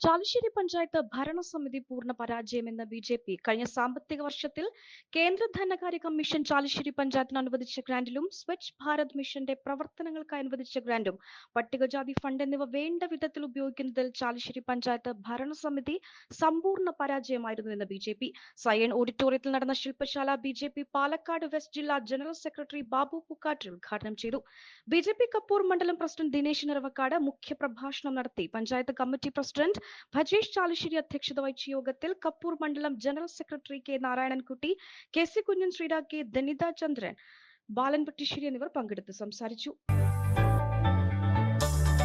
ചാലുശ്ശേരി പഞ്ചായത്ത് ഭരണസമിതി പൂർണ പരാജയമെന്ന് B J P കഴിഞ്ഞ സാമ്പത്തിക വർഷത്തിൽ കേന്ദ്ര ധനകാര്യ കമ്മീഷൻ ചാലുശ്ശേരി പഞ്ചായത്തിന് അനുവദിച്ച ഗ്രാന്റിലും സ്വച്ഛ് ഭാരത് മിഷന്റെ പ്രവർത്തനങ്ങൾക്കായി അനുവദിച്ച ഗ്രാന്റും പട്ടികജാതി ഫണ്ട് എന്നിവ വേണ്ട വിധത്തിൽ ഉപയോഗിക്കുന്നതിൽ ചാലുശ്ശേരി പഞ്ചായത്ത് ഭരണസമിതി സമ്പൂർണ പരാജയമായിരുന്നു എന്ന് ബി ജെ പി. സയൺ ഓഡിറ്റോറിയത്തിൽ നടന്ന ശില്പശാല B J P Palakkad west ജില്ലാ ജനറൽ സെക്രട്ടറി ബാബു പുക്കാട്ടിൽ ഉദ്ഘാടനം ചെയ്തു. ബി ജെ പി കപ്പൂർ മണ്ഡലം പ്രസിഡന്റ് ദിനേശ് നിറവക്കാട് മുഖ്യപ്രഭാഷണം നടത്തി. പഞ്ചായത്ത് കമ്മിറ്റി പ്രസിഡന്റ് ഭജേഷ് ചാലുശ്ശേരി അധ്യക്ഷത വഹിച്ച യോഗത്തിൽ കപ്പൂർ മണ്ഡലം general secretary K Narayanankutty K C Kunjan Shreeda K Dhanitha Chandran Balan Pattissery എന്നിവർ പങ്കെടുത്ത് സംസാരിച്ചു.